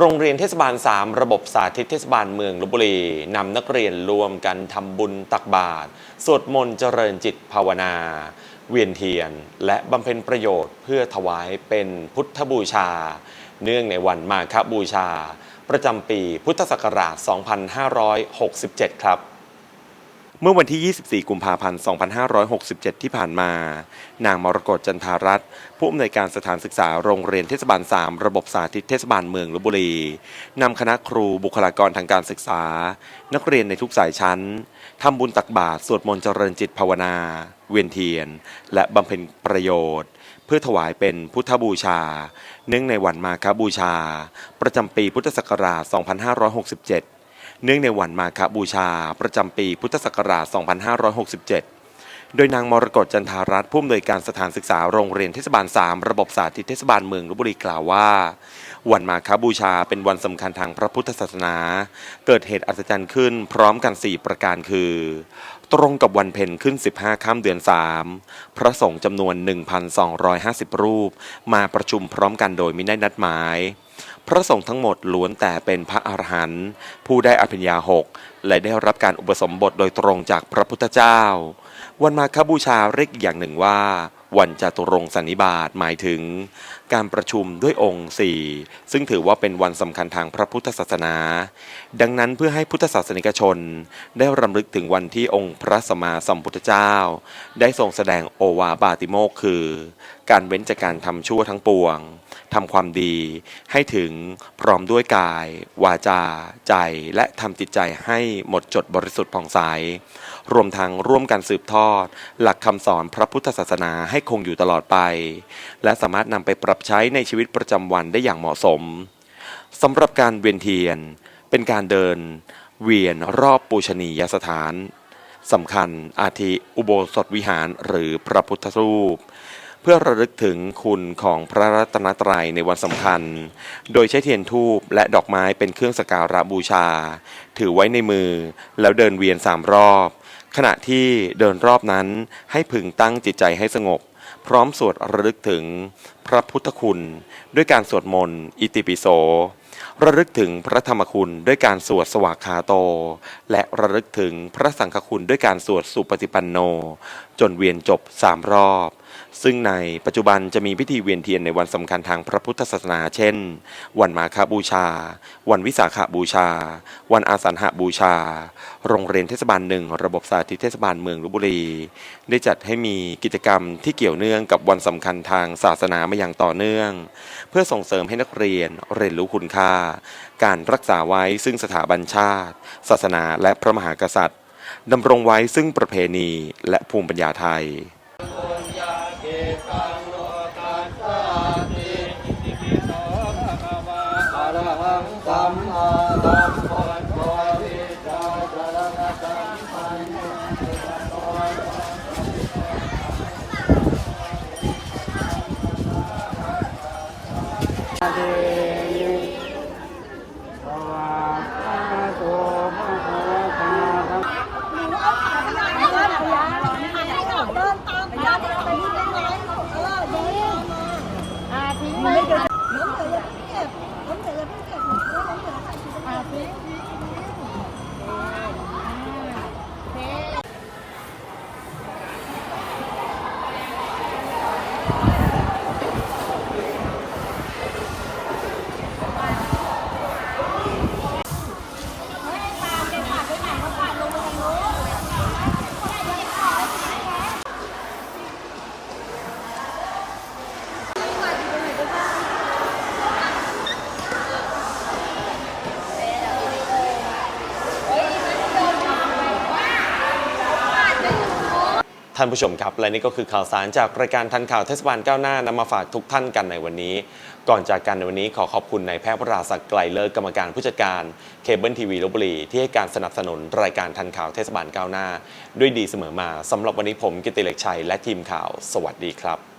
โรงเรียนเทศบาล 3 ระบบสาธิตเทศบาลเมืองลบบุรีนำนักเรียนรวมกันทำบุญตักบาตรสวดมนต์เจริญจิตภาวนา เวียนเทียน และบำเพ็ญประโยชน์เพื่อถวายเป็นพุทธบูชา เนื่องในวันมาคบูชา ประจำปีพุทธศักราช 2567 ครับ เมื่อวันที่ 24 กุมภาพันธ์ 2567 ที่ผ่านมา นางมรกตจันทารัตน์ผู้อำนวยการสถานศึกษาโรงเรียนเทศบาล 3 ระบบสาธิตเทศบาลเมืองลบบุรีนำคณะครูบุคลากรทางการศึกษา นักเรียนในทุกสายชั้นทำบุญตักบาตรสวดมนต์เจริญจิตภาวนา เวียนเทียน และบำเพ็ญประโยชน์ เพื่อถวายเป็นพุทธบูชา เนื่องในวันมาฆบูชา ประจำปีพุทธศักราช 2567 เนื่องในวันมาฆบูชา ประจำปีพุทธศักราช 2567 โดยนางมรกตจันทารัตน์ผู้อำนวยการสถานศึกษาโรงเรียนเทศบาล 3 ระบบสาธิตเทศบาลเมืองลบบุรีกล่าวว่า วันมาฆบูชาเป็นวันสำคัญทางพระพุทธศาสนา เกิดเหตุอัศจรรย์ขึ้นพร้อมกัน 4 ประการคือ ตรงกับวันเพ็ญขึ้น 15 ข้ามเดือน 3 พระสงฆ์จำนวน 1,250 รูป มาประชุมพร้อมกันโดยมิได้นัดหมาย พระสงฆ์ทั้งหมดล้วนแต่เป็นพระอรหันต์ผู้ได้อภิญญาหกและได้รับการอุปสมบทโดยตรงจากพระพุทธเจ้า วันมาคบูชาเรียกอีกอย่างหนึ่งว่า วันจตุรงสันนิบาตหมายถึง การประชุมด้วยองค์สี่ซึ่งถือว่าเป็นวันสำคัญทางพระพุทธศาสนา ดังนั้นเพื่อให้พุทธศาสนิกชน ได้รำลึกถึงวันที่องค์พระสมมาสัมพุทธเจ้า ได้ทรงแสดงโอวาบาติโมกคือ การเว้นจากการทำชั่วทั้งปวงทำความดีให้ถึงพร้อมด้วยกาย วาจา ใจ และทำจิตใจให้หมดจดบริสุทธิ์ผ่องใส รวมทั้งร่วมกันสืบทอด หลักคำสอนพระพุทธศาสนาให้คงอยู่ตลอดไป และสามารถนำไปปรับใช้ในชีวิตประจำวันได้อย่างเหมาะสมสำหรับการเวียนเทียน เป็นการเดิน เวียนรอบปูชนียสถานสำคัญอาทิอุโบสถวิหารหรือพระพุทธรูป เพื่อระลึกถึงคุณของพระรัตนตรัยในวันสำคัญ โดยใช้เทียนทูบและดอกไม้เป็นเครื่องสกการะบูชา ถือไว้ในมือแล้วเดินเวียนสามรอบ ขณะที่เดินรอบนั้นให้พึงตั้งจิตใจให้สงบ พร้อมสวดระลึกถึงพระพุทธคุณ ด้วยการสวดมนต์อิติปิโส ระลึกถึงพระธรรมคุณด้วยการสวดสวากขาโต และระลึกถึงพระสังฆคุณด้วยการสวดสุปฏิปันโน จนเวียนจบสามรอบ ซึ่งในปัจจุบันจะมีพิธีเวียนเทียนในวันสำคัญทางพระพุทธศาสนา เช่น วันมาฆบูชา วันวิสาขบูชา วันอาสันหบูชา โรงเรียนเทศบาลหนึ่งระบบสาธิตเทศบาลเมืองลบบุรี ได้จัดให้มีกิจกรรมที่เกี่ยวเนื่องกับวันสำคัญทางศาสนามาอย่างต่อเนื่อง เพื่อส่งเสริมให้นักเรียนเรียนรู้คุณค่า การรักษาไว้ซึ่งสถาบันชาติ ศาสนาและพระมหากษัตริย์ดำรงไว้ซึ่งประเพณีและภูมิปัญญาไทย สัมมาสัมพุทโธวิชาจารณะสัมปันโนเดยิภวะโตมะภวตาธัมเดินตามพระไปนิดน้อยเออเดินมาอาทิตย์ไม่เดินล้มเหลือเก็บล้มเหลือเก็บล้มเหลืออาทิตย์ ท่านผู้ชมครับ และนี่ก็คือข่าวสารจากรายการทันข่าวเทศบาลก้าวหน้านำมาฝากทุกท่านกันในวันนี้ ก่อนจากกันในวันนี้ขอขอบคุณนายแพทย์พราศักดิ์ไกลเลิศกรรมการผู้จัดการเคเบิลทีวีลบบุรี ที่ให้การสนับสนุนรายการทันข่าวเทศบาลก้าวหน้า ด้วยดีเสมอมาสำหรับวันนี้ผมกิติเล็กชัยและทีมข่าว สวัสดีครับ